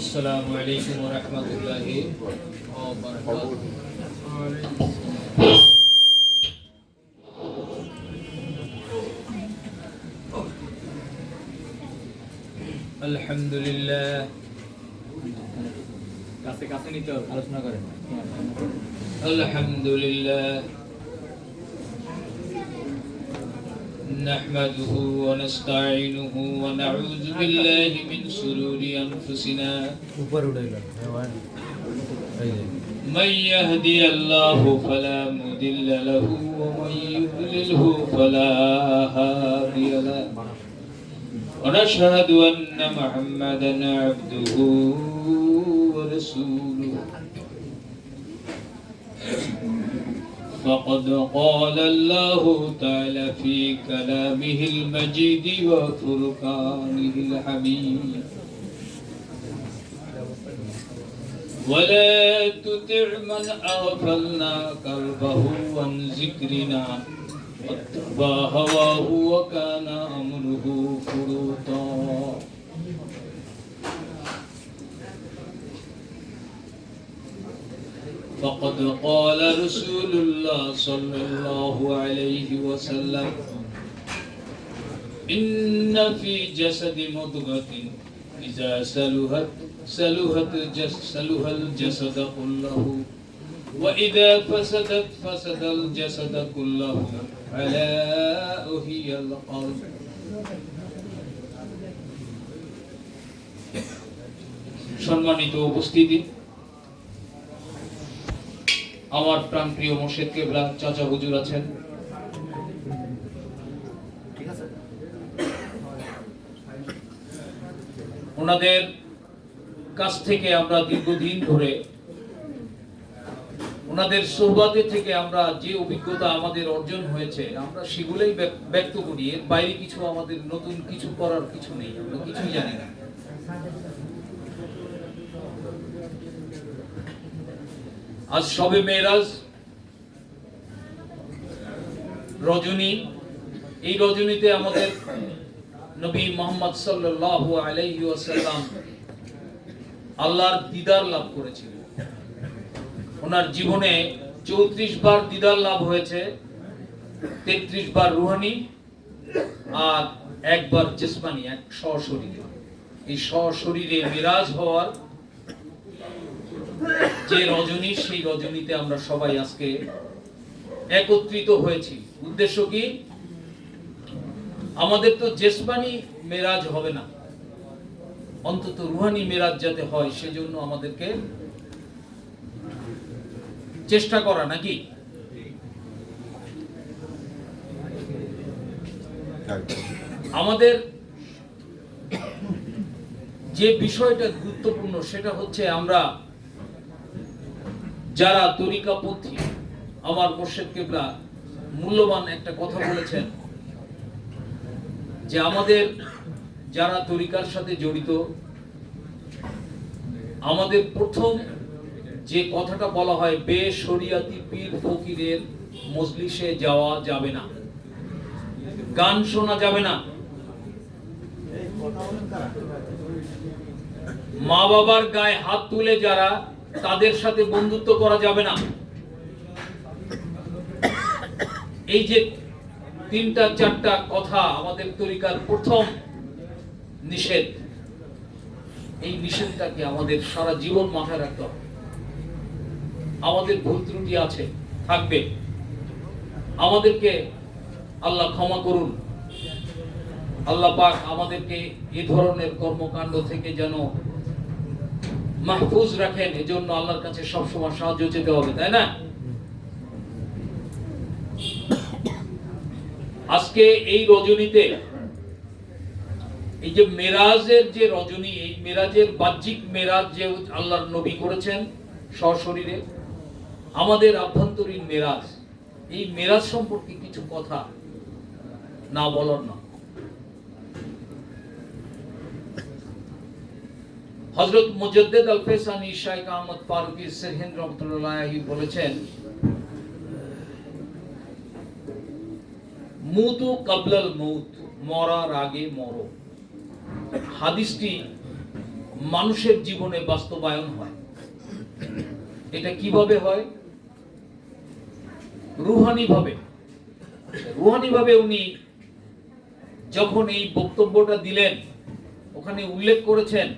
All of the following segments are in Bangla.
السلام عليكم ورحمة الله وبركاته. الحمد لله. الحمد لله. نحمده ونستعينه ونعوذ بالله من شرور أنفسنا. من يهدي الله فلا مضل له ومن يضلله فلا هادي له. ونشهد أن محمدا عبده ورسوله. فقد قال الله تعالى في كلامه المجيد وفرقانه الحميد. ولا تطع من أغفلنا قلبه عن ذكرنا واتبع هواه وكان أمره فرطا فقد قال رسول الله صلى الله عليه وسلم إن في جسد مضغة إذا سلهت سلهت جس سلها الجسد كله وإذا فسدت فسد الجسد كله ألا وهي القلب সম্মানিত উপস্থিতি আমার প্রাণপ্রিয় মোর্শেদ কেবলা চাচা হুজুর আছেন। ওনাদের কাছ থেকে আমরা দীর্ঘদিন ধরে, ওনাদের সোহবাতে থেকে আমরা যে অভিজ্ঞতা আমাদের অর্জন হয়েছে, আমরা সেগুলোই ব্যক্ত করি। এর বাইরে কিছু আমাদের নতুন কিছু করার কিছু নেই, আমরা কিছুই জানি না। আজ সবে মেয়েরাজ, রজনী, এই রজনীতে আমাদের নবী মোহাম্মদ সাল্লাল্লাহু আলাইহি আল্লাহর দিদার লাভ করেছিল। ওনার জীবনে চৌত্রিশ বার দিদার লাভ হয়েছে, তেত্রিশ বার রুহানি আর একবার জেসমানি, এক সশরীরে। এই সশরীরে মিরাজ হওয়ার যে রজনী, সেই রজনীতে আমরা সবাই আজকে একত্রিত হয়েছি। উদ্দেশ্য কি? আমাদের তো জেসমানি মেরাজ হবে না। অন্তত রুহানি মেরাজ যাতে হয়, সেজন্য আমাদেরকে চেষ্টা করা নাকি? আমাদের যে বিষয়টা গুরুত্বপূর্ণ, সেটা হচ্ছে আমরা যারা তরিকাপন্থী আমার মোর্শেদ কেবলা মূল্যবান একটা কথা বলেছেন যে আমাদের যারা তরিকার সাথে জড়িত, আমাদের প্রথম যে কথাটা বলা হয়, বেশরিয়াতি পীর ফকিরের মজলিসে যাওয়া যাবে না। গান শোনা যাবে না। মা বাবার গায়ে হাত তুলে যারা তাদের সাথে বন্ধুত্ব করা যাবে না। এই যে তিনটা, চারটা কথা আমাদের তরিকার প্রথম নিষেধ, এই নিষেধটাকে আমাদের সারা জীবন মাথায় রাখতে হবে। আমাদের ভুল ত্রুটি আছে, থাকবে। আমাদেরকে আল্লাহ ক্ষমা করুন। আল্লাহ পাক আমাদেরকে এ ধরনের কর্মকাণ্ড থেকে যেন মাহফুজ রাখেন, এজন্য আল্লাহর কাছে সবসময় সাহায্য চেতে হবে, তাই না? আজকে এই রজনীতে, এই যে মেরাজের যে রজনী, এই মেরাজের বাহ্যিক মেরাজ যে আল্লাহর নবী করেছেন সশরীরে, আমাদের আভ্যন্তরীণ মেরাজ, এই মেরাজ সম্পর্কে কিছু কথা না বলার না হযরত মুজাদ্দিদ আল ফেসানি শাইখ আহমদ ফারুকী সেরহিন্দ রহমতুল্লাহ বলেছেন, মুতু কাবলাল মৌত মরার আগে মরো। হাদিসটি মানুষের জীবনে বাস্তবায়ন হয়। এটা কীভাবে হয়? রুহানি ভাবে রুহানি ভাবে উনি যখন এই বক্তব্যটা দিলেন, ওখানে উল্লেখ করেছেন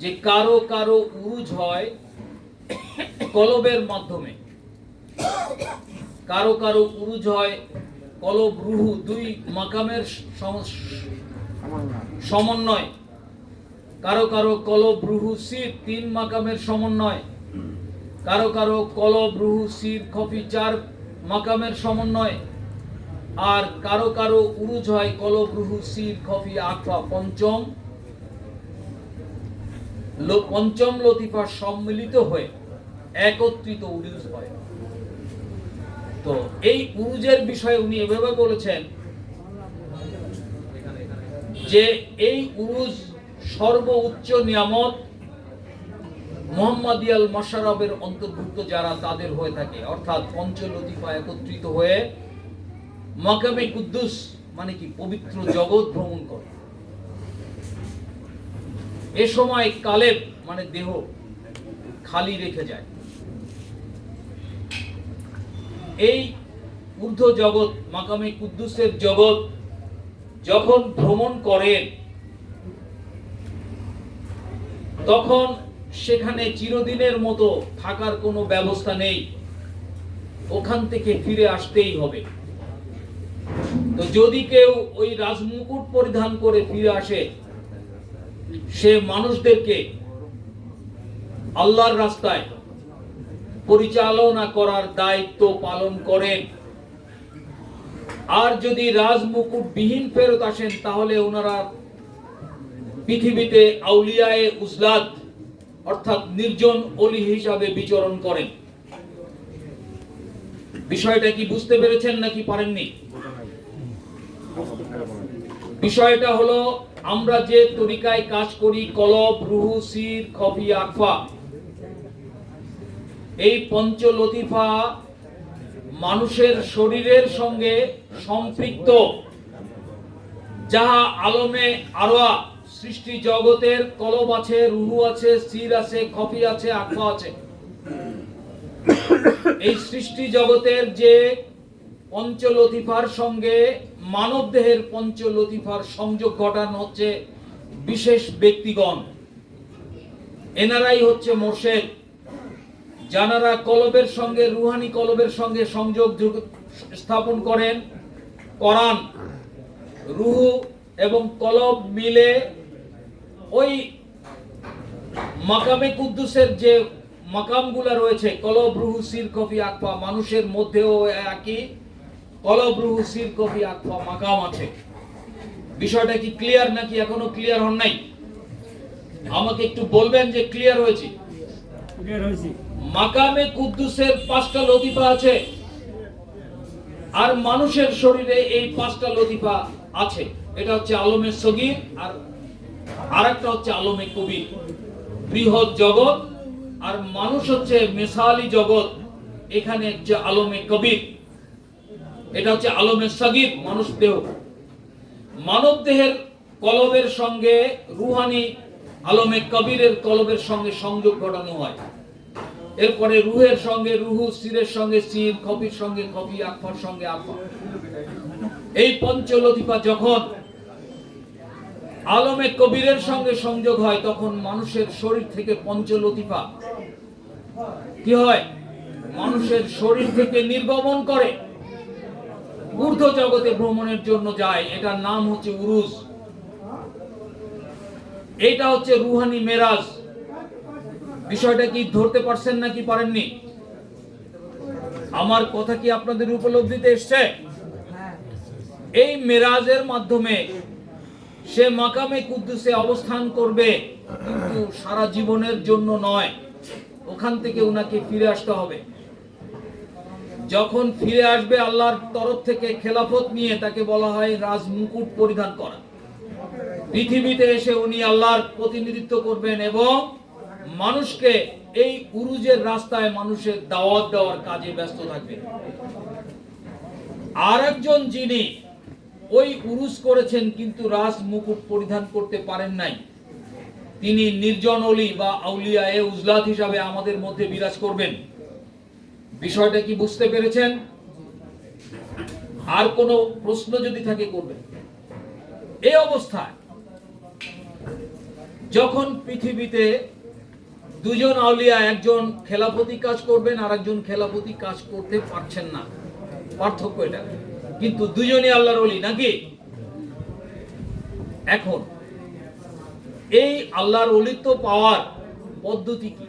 যে কারও কারও উরুজ হয় কলবের মাধ্যমে। কারও কারও উরুজ হয় কলব রুহু দুই মাকামের সমন্বয়। কারও কারও কলব রুহু সির তিন মাকামের সমন্বয়। কারও কারও কলব রুহু সির খফি চার মাকামের সমন্বয়। আর কারও কারও উরুজ হয় কলব রুহু সির খফি আখফা পঞ্চম। পঞ্চম লতিফা সম্মিলিত হয়ে একত্রিত উরুজ হয়। তো এই উরুজের বিষয়ে উনি এভাবে বলেছেন যে এই উরুজ সর্বোচ্চ নিয়ামত মোহাম্মদিয়াল মাসারাবের অন্তর্ভুক্ত যারা তাদের হয়ে থাকে। অর্থাৎ পঞ্চ লতিফা একত্রিত হয়ে মাকামে কুদ্দুস মানে কি? পবিত্র জগৎ ভ্রমণ করে। এ সময় কালেব মানে দেহ খালি রেখে যায়। এই ঊর্ধ্ব জগৎ, মাকামে কুদ্দুসের জগৎ যখন ভ্রমণ করেন তখন সেখানে চিরদিনের মতো থাকার কোনো ব্যবস্থা নেই। ওখান থেকে ফিরে আসতেই হবে। তো যদি কেউ ওই রাজমুকুট পরিধান করে ফিরে আসে সে মানুষদেরকে আল্লাহর রাস্তায় পরিচালনা করার দায়িত্ব পালন করেন। আর যদি রাজমুকুট বিহীন ফেরত আসেন, তাহলে ওনারা পৃথিবীতে আউলিয়ায়ে উজলাত, অর্থাৎ নির্জন অলি হিসাবে বিচরণ করেন। বিষয়টা কি বুঝতে পেরেছেন নাকি পারেননি? বিষয়টা হলো আমরা যে তরিকায় কাজ করি, কলব, রুহু, সির, খফি, আকফা, এই পঞ্চ লতিফা মানুষের শরীরের সঙ্গে সম্পৃক্ত, যাহা আলমে আরোয়া সৃষ্টি জগতের কলব আছে, রুহু আছে, সির আছে, খফি আছে, আকফা আছে। এই সৃষ্টি জগতের যে পঞ্চলতিফার সঙ্গে মানব দেহের পঞ্চলতিফার সংযোগ ঘটানো হচ্ছে বিশেষ ব্যক্তিগণ। এনারাই হচ্ছে মোর্শেদ, যানারা কলবের সঙ্গে, রুহানি কলবের সঙ্গে সংযোগ যুগ- স্থাপন করেন, করান। রুহু এবং কলব মিলে ওই মাকামে কুদ্দুসের যে মাকামগুলা রয়েছে, কলব, রুহু, সির, কফি, আকফা, মানুষের মধ্যেও একই। কলব রুহু সির কফি আকফা মাকাম আছে। বিষয়টা কি ক্লিয়ার নাকি এখনও ক্লিয়ার হন নাই? আমাকে একটু বলবেন যে ক্লিয়ার হয়েছে? মাকামে কুদ্দুসের পাঁচটা লতিফা আছে। আর মানুষের শরীরে এই পাঁচটা লতিফা আছে। এটা হচ্ছে আলমে সগীর আর আরেকটা হচ্ছে আলমে কবির। বৃহৎ জগৎ আর মানুষ হচ্ছে মেসালি জগৎ। এখানে হচ্ছে আলমে কবির। এটা হচ্ছে আলমে সগীর মানুষ দেহ। মানব দেহের কলবের সঙ্গে রুহানি আলমে কবিরের কলবের সঙ্গে সংযোগ ঘটানো হয়। এরপরে রুহের সঙ্গে রুহু, সিরের সঙ্গে সির, খফির সঙ্গে খফি, আকফার সঙ্গে আকফা। এই পঞ্চলতিফা যখন আলমে কবিরের সঙ্গে সংযোগ হয়, তখন মানুষের শরীর থেকে পঞ্চলতিফা কি হয়? মানুষের শরীর থেকে নির্গমন করে। ঊর্ধ্ব জগতে ভ্রমণের জন্য যায়, এটার নাম হচ্ছে উরুজ। এটা হচ্ছে রুহানি মেরাজ। বিষয়টা কি ধরতে পারছেন নাকি পারেননি? আমার কথা কি আপনাদের উপলব্ধিতে এসছে? এই মেরাজের মাধ্যমে সে মাকামে কুদ্দুসে অবস্থান করবে, কিন্তু সারা জীবনের জন্য নয়। ওখান থেকে উনাকে ফিরে আসতে হবে। যখন ফিরে আসবে আল্লাহর তরফ থেকে খেলাফত নিয়ে তাকে বলা হয় রাজ মুকুট পরিধান করা। পৃথিবীতে এসে উনি আল্লাহর প্রতিনিধিত্ব করবেন এবং মানুষকে এই উরুজের রাস্তায় মানুষের দাওয়াত দেওয়ার কাজে ব্যস্ত থাকবেন। আর একজন যিনি ওই উরুজ করেছেন কিন্তু রাজ মুকুট পরিধান করতে পারেন নাই, তিনি নির্জন অলি বা আউলিয়া এ উজলাত হিসাবে আমাদের মধ্যে বিরাজ করবেন। বিষয়টা কি বুঝতে পেরেছেন? আর কোনো প্রশ্ন যদি থাকে করবেন। এই অবস্থায় যখন পৃথিবীতে দুজন আউলিয়া একজন খেলাপতি কাজ করবেন আর একজন খেলাপতি কাজ করতে পারছেন না। পার্থক্য এটা। কিন্তু দুজনই আল্লাহর অলি নাকি? এখন এই আল্লাহর অলিত্ব পাওয়ার পদ্ধতি কি?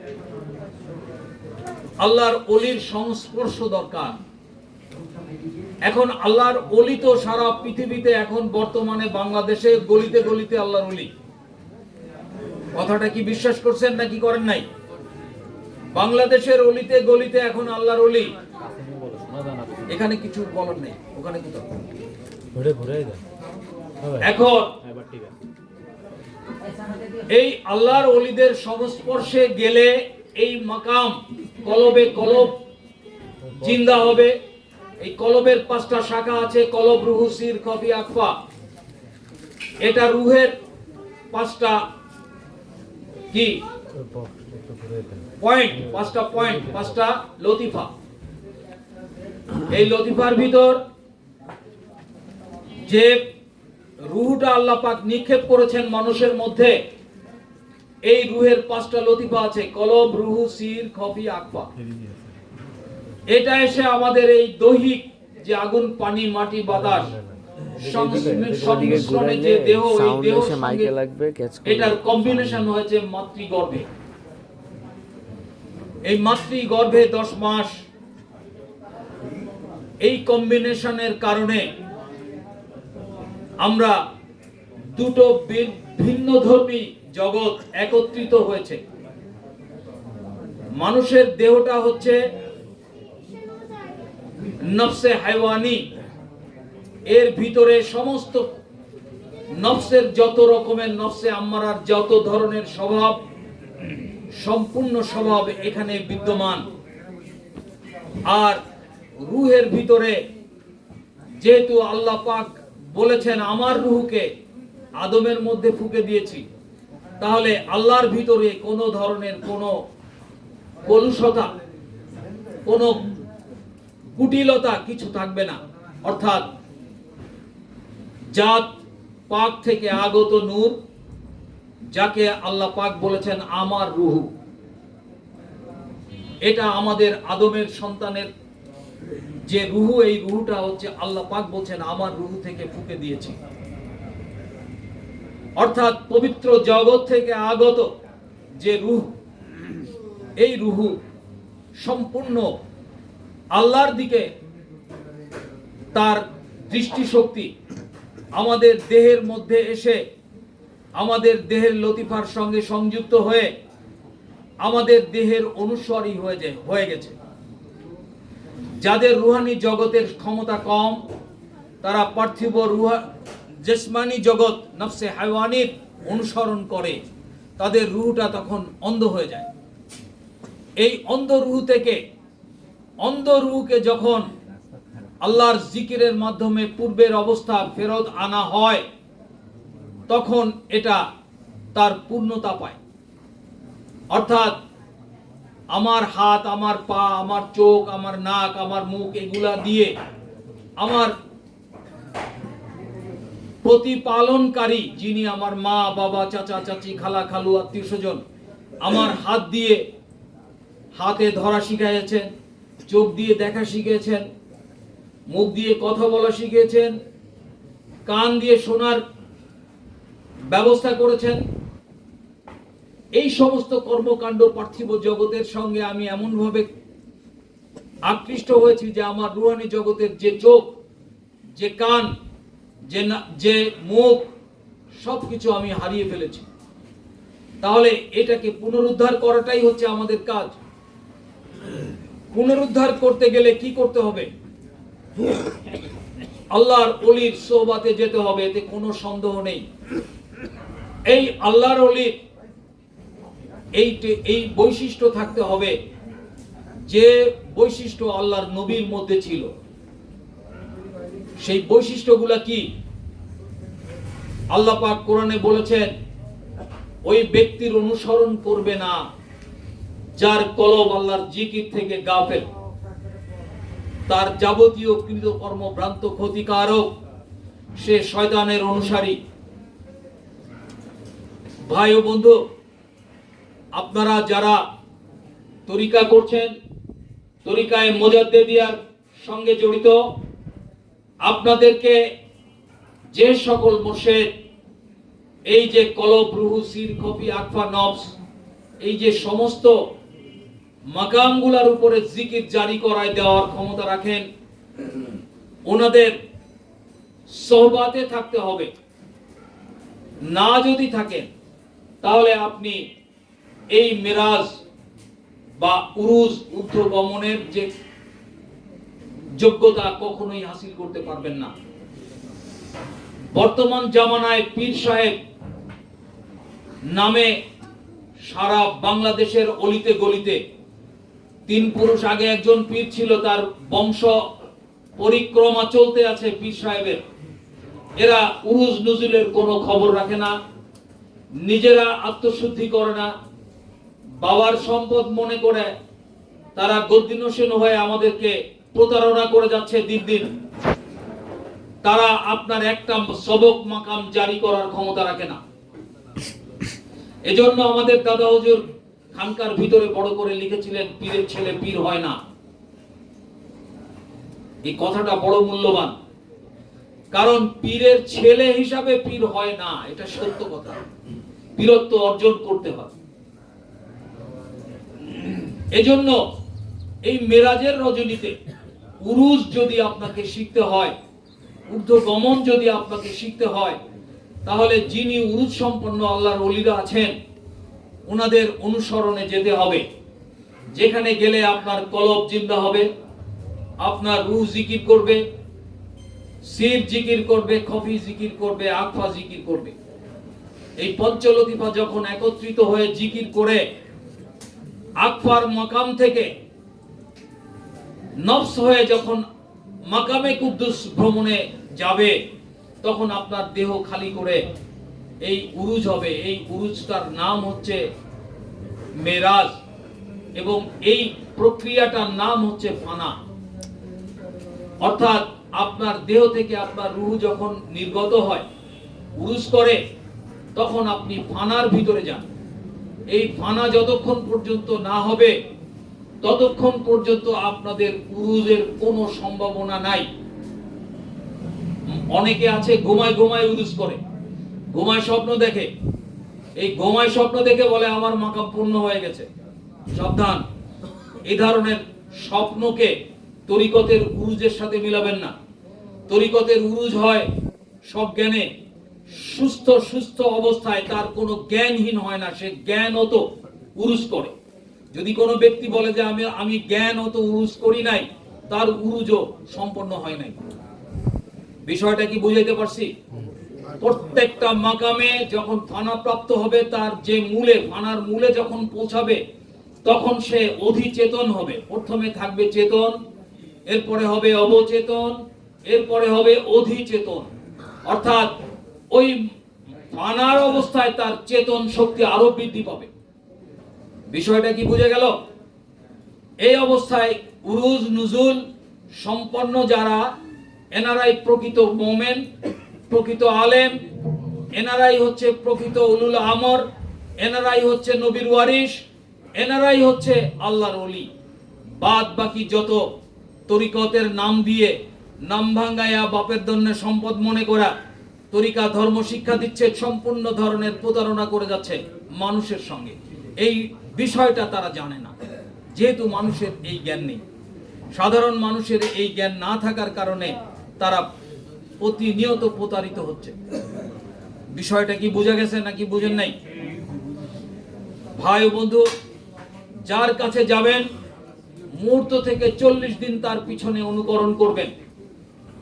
আল্লাহর অলির সংস্পর্শ দরকার। এখন আল্লাহর অলি তো সারা পৃথিবীতে এখন বর্তমানে বাংলাদেশে গলিতে গলিতে আল্লাহর অলি। কথাটা কি বিশ্বাস করছেন নাকি করেন নাই? বাংলাদেশের অলিতে গলিতে এখন আল্লাহর অলি। এখানে কিছু বলার নেই ওখানে দেন এখন এই আল্লাহর অলিদের সংস্পর্শে গেলে এই মাকাম কলবে কলব জিন্দা হবে। এই কলবের পাঁচটা শাখা আছে, কলব, রুহু, সির কফি আকফা। এটা রুহের পাঁচটা কি? পয়েন্ট, পাঁচটা পয়েন্ট, পাঁচটা লতিফা। এই লতিফার ভিতর যে রুহুটা আল্লাহ পাক নিক্ষেপ করেছেন মানুষের মধ্যে এই রুহের পাঁচটা লতিফা আছে কলব রুহু সির খফি আকফা। এটা এসে আমাদের এই দৈহিক যে আগুন পানি মাটি বাতাস যে দেহ এই দেহ লাগবে এটার কম্বিনেশন হয়েছে মাতৃগর্ভে। এই মাতৃগর্ভে মাস এই কম্বিনেশনের কারণে আমরা দুটো ভিন্ন ধর্মী জগৎ একত্রিত হয়েছে। মানুষের দেহটা হচ্ছে নফসে হাইওয়ানি। এর ভিতরে সমস্ত নফসের যত রকমের নফসে আম্মারার যত ধরনের স্বভাব, সম্পূর্ণ স্বভাব এখানে বিদ্যমান। আর রুহের ভিতরে যেহেতু আল্লাহ পাক বলেছেন, আমার রুহকে আদমের মধ্যে ফুকে দিয়েছি। তাহলে আল্লাহর ভিতরে কোনো ধরনের কোনো কলুষতা, কোনো কুটিলতা কিছু থাকবে না। অর্থাৎ জাত পাক থেকে আগত নূর, যাকে আল্লাহ পাক বলেছেন আমার রুহু। এটা আমাদের আদমের সন্তানের যে রুহু, এই রুহুটা হচ্ছে আল্লাহ পাক বলছেন, আমার রুহু থেকে ফুকে দিয়েছি। অর্থাৎ পবিত্র জগৎ থেকে আগত যে রুহ, এই রুহু সম্পূর্ণ আল্লাহর দিকে তার দৃষ্টিশক্তি আমাদের দেহের মধ্যে এসে আমাদের দেহের লতিফার সঙ্গে সংযুক্ত হয়ে আমাদের দেহের অনুসরী হয়ে যায় হয়ে গেছে। যাদের রুহানি জগতের ক্ষমতা কম, তারা পার্থিব রুহা জেসমানি জগৎ নফসে হাইওয়ানির অনুসরণ করে, তাদের রুহটা তখন অন্ধ হয়ে যায়। এই অন্ধ রুহ থেকে, অন্ধ রুহকে যখন আল্লাহর জিকিরের মাধ্যমে পূর্বের অবস্থা ফেরত আনা হয়, তখন এটা তার পূর্ণতা পায়। অর্থাৎ, আমার হাত, আমার পা, আমার চোখ, আমার নাক, আমার মুখ, এগুলা দিয়ে আমার প্রতিপালনকারী যিনি আমার মা, বাবা, চাচা, চাচি, খালা, খালু, আত্মীয় স্বজন, আমার হাত দিয়ে হাতে ধরা শিখাইছেন চোখ দিয়ে দেখা শিখেছেন মুখ দিয়ে কথা বলা শিখেছেন কান দিয়ে শোনার ব্যবস্থা করেছেন। এই সমস্ত কর্মকাণ্ড পার্থিব জগতের সঙ্গে আমি এমনভাবে আকৃষ্ট হয়েছি যে আমার রুহানি জগতের যে চোখ, যে কান যে যে মুখ সবকিছু আমি হারিয়ে ফেলেছি। তাহলে এটাকে পুনরুদ্ধার করাটাই হচ্ছে আমাদের কাজ। পুনরুদ্ধার করতে গেলে কি করতে হবে? আল্লাহর অলির সোহবাতে যেতে হবে, এতে কোনো সন্দেহ নেই। এই আল্লাহর অলির এই এই বৈশিষ্ট্য থাকতে হবে যে বৈশিষ্ট্য আল্লাহর নবীর মধ্যে ছিল। সেই বৈশিষ্ট্যগুলা কি? আল্লাহ পাক কোরআনে বলেছেন, ওই ব্যক্তির অনুসরণ করবে না যার কলব আল্লাহর জিকির থেকে গাফেল। তার যাবতীয় কৃতকর্ম ভ্রান্ত ক্ষতিকারক, সে শয়তানের অনুসারী। ভাই ও বন্ধু, আপনারা যারা তরিকা করছেন, তরিকায় মোজাদ্দে দিয়ার সঙ্গে জড়িত আপনাদেরকে যে সকল মোর্শেদ, এই যে কলব রুহু, সির কফি, আকফা, নবস, এই যে সমস্ত মাকামগুলার উপরে জিকির জারি করায় দেওয়ার ক্ষমতা রাখেন, ওনাদের সহবাতে থাকতে হবে। না যদি থাকেন, তাহলে আপনি এই মেরাজ বা উরুজ, ঊর্ধ্বগমনের যে যোগ্যতা কখনোই হাসিল করতে পারবেন না। বর্তমান জামানায় পীর সাহেব নামে সারা বাংলাদেশের অলিতে গলিতে তিন পুরুষ আগে একজন পীর ছিল, তার বংশ পরিক্রমা চলতে আছে পীর সাহেবের। এরা উরুজ নজরুলের কোনো খবর রাখে না, নিজেরা আত্মশুদ্ধি করে না, বাবার সম্পদ মনে করে তারা গদ্দিনসীন হয়ে আমাদেরকে প্রতারণা করে যাচ্ছে দিন দিন। তারা আপনার একটা সবক মাকাম জারি করার ক্ষমতা রাখে না। এজন্য আমাদের দাদা হুজুর খানকার ভিতরে বড় করে লিখেছিলেন, পীরের ছেলে পীর হয় না। এই কথাটা বড় মূল্যবান। কারণ পীরের ছেলে হিসাবে পীর হয় না, এটা সত্য কথা। বীরত্ব অর্জন করতে হয়। এজন্য এই মেরাজের রজনীতে উরুজ যদি আপনাকে শিখতে হয়, ঊর্ধ্বগমন যদি আপনাকে শিখতে হয়, তাহলে যিনি উরুজ সম্পন্ন আল্লাহর অলিরা আছেন, ওনাদের অনুসরণে যেতে হবে। যেখানে গেলে আপনার কলব জিন্দা হবে, আপনার রুহ জিকির করবে, সির জিকির করবে, খফি জিকির করবে আকফা জিকির করবে। এই পঞ্চলতিফা যখন একত্রিত হয়ে জিকির করে আকফার মকাম থেকে নফস হয়ে যখন মাকামে কুদ্দুস ভ্রমণে যাবে, তখন আপনার দেহ খালি করে এই উরুজ হবে। এই উরুজটার নাম হচ্ছে মেরাজ এবং এই প্রক্রিয়াটার নাম হচ্ছে ফানা। অর্থাৎ আপনার দেহ থেকে আপনার রুহ যখন নির্গত হয়, উরুজ করে, তখন আপনি ফানার ভিতরে যান। এই ফানা যতক্ষণ পর্যন্ত না হবে ততক্ষণ পর্যন্ত আপনাদের উরুজের কোনো সম্ভাবনা নাই। অনেকে আছে ঘুমায় ঘুমায় উরুজ করে, ঘুমায় স্বপ্ন দেখে। এই ঘুমায় স্বপ্ন দেখে বলে, আমার মাকাম পূর্ণ হয়ে গেছে। সাবধান এই ধরনের স্বপ্নকে তরিকতের উরুজের সাথে মিলাবেন না। তরিকতের উরুজ হয় সব জ্ঞানে। সুস্থ সুস্থ অবস্থায় তার কোনো জ্ঞানহীন হয় না, সে জ্ঞান অত উরুজ করে। যদি কোনো ব্যক্তি বলে যে আমি আমি জ্ঞান অত উরুজ করি নাই, তার উরুজও সম্পন্ন হয় নাই। বিষয়টা কি বুঝাইতে পারছি? প্রত্যেকটা মাকামে যখন ফানা প্রাপ্ত হবে, তার যে মূলে, ফানার মূলে যখন পৌঁছাবে, তখন সে অধিচেতন হবে। প্রথমে থাকবে চেতন, এরপরে হবে অবচেতন, এরপরে হবে অধিচেতন। অর্থাৎ ওই ফানার অবস্থায় তার চেতন শক্তি আরও বৃদ্ধি পাবে। বিষয়টা কি বুঝে গেল? এই অবস্থায় উরুজ নুজুল সম্পন্ন যারা, এনারাই প্রকৃত মোমেন, প্রকৃত আলেম, এনারাই হচ্ছে প্রকৃত উলুল আমর, এনারাই হচ্ছে নবীর ওয়ারিস এনারাই হচ্ছে আল্লাহর অলি বাদ বাকি যত তরিকতের নাম দিয়ে নাম ভাঙ্গায়া বাপের দন্যে সম্পদ মনে করা, তরিকা, ধর্ম, শিক্ষা দিচ্ছে, সম্পূর্ণ ধরনের প্রতারণা করে যাচ্ছে মানুষের সঙ্গে। এই বিষয়টা তারা জানে না। যেহেতু মানুষের এই জ্ঞান নেই। সাধারণ মানুষের এই জ্ঞান না থাকার কারণে তারা প্রতিনিয়ত প্রতারিত হচ্ছে। বিষয়টা কি বোঝা গেছে নাকি বুঝেন নাই? ভাই বন্ধু, যার কাছে যাবেন, মুহূর্ত থেকে চল্লিশ দিন তার পিছনে অনুকরণ করবেন।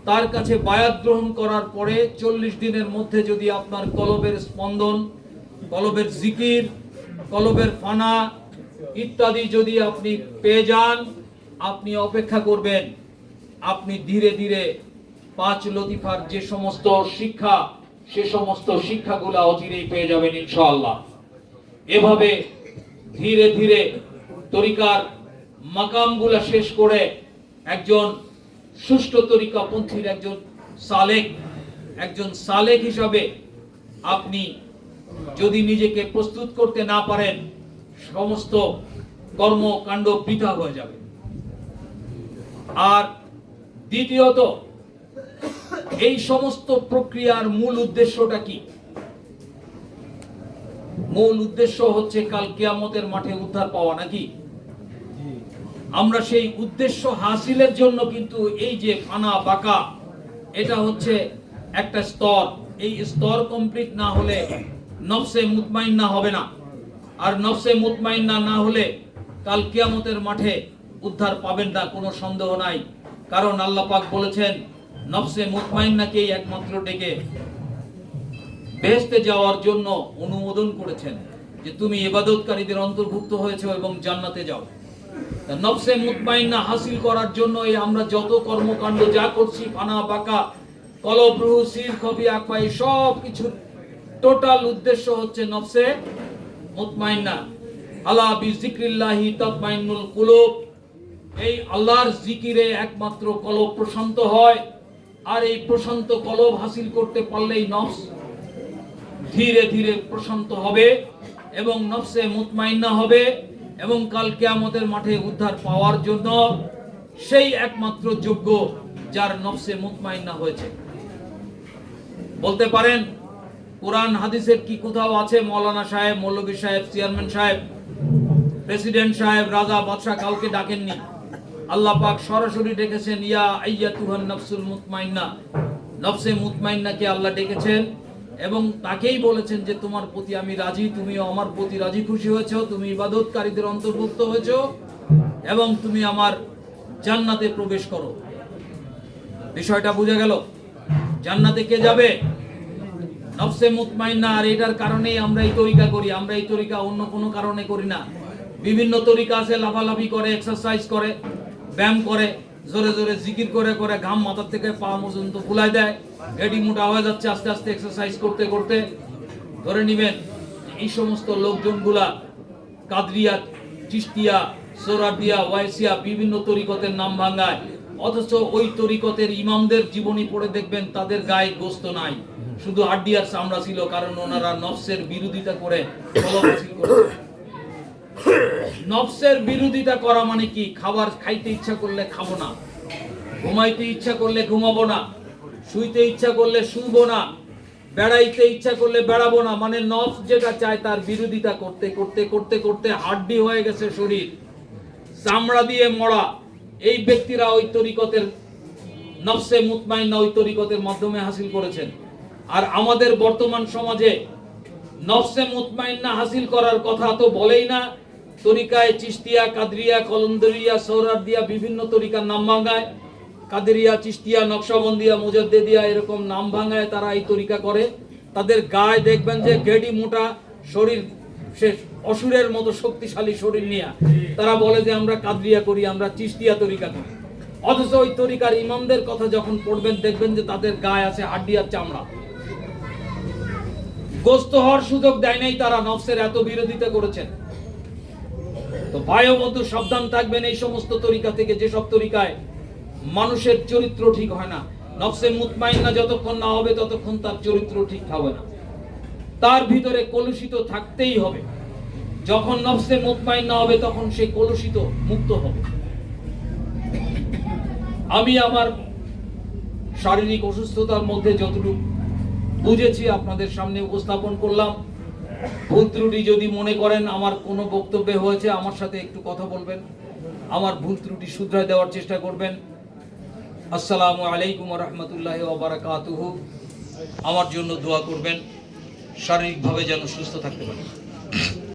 তার কাছে বায়াত গ্রহণ করার পরে চল্লিশ দিনের মধ্যে যদি আপনার কলবের স্পন্দন, কলবের জিকির কলবের ফানা ইত্যাদি যদি আপনি পেয়ে যান, আপনি অপেক্ষা করবেন। আপনি ধীরে ধীরে পাঁচ লতিফার যে সমস্ত শিক্ষা, সে সমস্ত শিক্ষাগুলো অচিরেই পেয়ে যাবেন ইনশাআল্লাহ। এভাবে ধীরে ধীরে তরিকার মাকামগুলা শেষ করে একজন সুষ্ঠু তরিকাপন্থীর একজন সালেক একজন সালেক হিসাবে আপনি যদি নিজেকে প্রস্তুত করতে না পারেন, সমস্ত কর্মকাণ্ড বৃথা হয়ে যাবে। আর দ্বিতীয়ত, এই সমস্ত প্রক্রিয়ার মূল উদ্দেশ্যটা কি? মূল উদ্দেশ্য হচ্ছে কাল কেয়ামতের মাঠে উদ্ধার পাওয়া, নাকি? আমরা সেই উদ্দেশ্য হাসিলের জন্য কিন্তু এই যে ফানা বাঁকা, এটা হচ্ছে একটা স্তর। এই স্তর কমপ্লিট না হলে নফসে মুতমাইন্না হবে না। আর নফসে মুতমাইন্না না হলে কাল কিয়ামতের মাঠে উদ্ধার পাবেন না, কোনো সন্দেহ নাই। কারণ আল্লাহ পাক বলেছেন, নফসে মুতমাইন্নাকেই একমাত্র ডেকে বেহেস্তে যাওয়ার জন্য অনুমোদন করেছেন যে তুমি ইবাদতকারীদের অন্তর্ভুক্ত হয়েছো এবং জান্নাতে যাও। নফসে মুতমাইন্না হাসিল করার জন্য এই আমরা যত কর্মকাণ্ড যা করছি, ফানা, বাঁকা কলব্রুহ সির খবি আকপাই সব কিছু টোটাল উদ্দেশ্য হচ্ছে নফসে মুতমাইন্না। আলা বিজিক্রিল্লাহি তাতমাইন্নুল কুলুব। এই আল্লাহর জিকিরে একমাত্র কলব প্রশান্ত হয়। আর এই প্রশান্ত কলব হাসিল করতে পারলেই নফস ধীরে ধীরে প্রশান্ত হবে এবং নফসে মুতমাইন্না হবে এবং কাল কিয়ামতের মাঠে উদ্ধার পাওয়ার জন্য সেই একমাত্র যোগ্য যার নফসে মুতমাইন্না হয়েছে। বলতে পারেন কোরআন, হাদিসের কি কোথাও আছে? মৌলানা সাহেব, মৌলভী সাহেব, চেয়ারম্যান সাহেব, প্রেসিডেন্ট সাহেব, রাজা বাদশাহ কাউকে ডাকেননি। আল্লাহ পাক সরাসরি ডেকেছেন, ইয়া আইয়া তুহান নফসুল মুতমাইন্না। নফসে মুতমাইন্নাকে আল্লাহ ডেকেছেন এবং তাকেই বলেছেন যে, তোমার প্রতি আমি রাজি, তুমিও আমার প্রতি রাজি খুশি হয়েছো, তুমি ইবাদতকারীদের অন্তর্ভুক্ত হয়েছো এবং তুমি আমার জান্নাতে প্রবেশ করো। বিষয়টা বুঝে গেল? জান্নাতে কে যাবে? নফসে মুতমাইন্না আর এটার কারণেই আমরা এই তরিকা করি আমরা এই তরিকা অন্য কোনো কারণে করি না। বিভিন্ন তরিকা আছে, লাফালাফি করে এক্সারসাইজ করে, ব্যায়াম করে, জোরে জোরে জিকির করে করে ঘাম মাথার থেকে পা পর্যন্ত ফুলাই দেয়। এডি মোটা হয়ে যাচ্ছে আস্তে আস্তে এক্সারসাইজ করতে করতে। ধরে নিবেন, এই সমস্ত লোকজনগুলা কাদরিয়া চিস্তিয়া সোরাদিয়া ওয়াইসিয়া বিভিন্ন তরিকতের নাম ভাঙায়। অথচ ওই তরিকতের ইমামদের জীবনী পড়ে দেখবেন তাদের গায়ে গোস্ত নাই। শুধু আড্ডিয়ার চামড়া ছিল, কারণ ওনারা নফসের বিরোধিতা করে। নফসের বিরোধিতা করা মানে কি? খাবার খাইতে ইচ্ছা করলে খাব না, ঘুমাইতে ইচ্ছা করলে ঘুমাবো না, শুইতে ইচ্ছা করলে শুইবো না, বেড়াইতে ইচ্ছা করলে বেড়াবো না মানে নফস যেটা চায় তার বিরোধিতা করতে করতে করতে করতে হাড্ডি হয়ে গেছে শরীর। চামড়া দিয়ে মরা, এই ব্যক্তিরা ওই তরিকতের, নফসে মুতমাইন্না ওই তরিকতের মাধ্যমে হাসিল করেছেন। আর আমাদের বর্তমান সমাজে নফসে মুতমাইন্না হাসিল করার কথা তো বলেই না। তরিকায় চিস্তিয়া কাদরিয়া, কলন্দরিয়া, সৌরারদিয়া বিভিন্ন তরিকার নাম ভাঙায়। কাদেরিয়া চিস্তিয়া নকশবন্দিয়া, মুজাদ্দেদিয়া এরকম নাম ভাঙায় তারা এই তরিকা করে। তাদের গায়ে দেখবেন যে গেডি মোটা শরীর, সে অসুরের মতো শক্তিশালী শরীর নিয়ে। তারা বলে যে আমরা কাদরিয়া করি, আমরা চিস্তিয়া তরিকা করি। অথচ ওই তরিকার ইমামদের কথা যখন পড়বেন, দেখবেন যে তাদের গায়ে আছে হাড্ডি আর চামড়া। গোস্ত হওয়ার সুযোগ দেয় নাই তারা নফসের এত বিরোধিতা করেছেন। তো ভাই বন্ধু, সাবধান থাকবেন এই সমস্ত তরিকা থেকে। যেসব তরিকায় মানুষের চরিত্র ঠিক হয় না, নফসে মুতমাইন্না যতক্ষণ না হবে ততক্ষণ তার চরিত্র ঠিক হবে না। তার ভিতরে কলুষিত থাকতেই হবে। যখন নফসে মুতমাইন্না হবে তখন সে কলুষিত, মুক্ত হবে। আমি আমার শারীরিক অসুস্থতার মধ্যে যতটুকু বুঝেছি, আপনাদের সামনে উপস্থাপন করলাম। ভুল ত্রুটি যদি মনে করেন, আমার কোনো বক্তব্য হয়েছে, আমার সাথে একটু কথা বলবেন। আমার ভুল ত্রুটি শুধরায় দেওয়ার চেষ্টা করবেন। আসসালামু আলাইকুম রহমতুল্লাহ ওবরাকাতুহু। আমার জন্য দোয়া করবেন, শারীরিকভাবে যেন সুস্থ থাকতে পারি।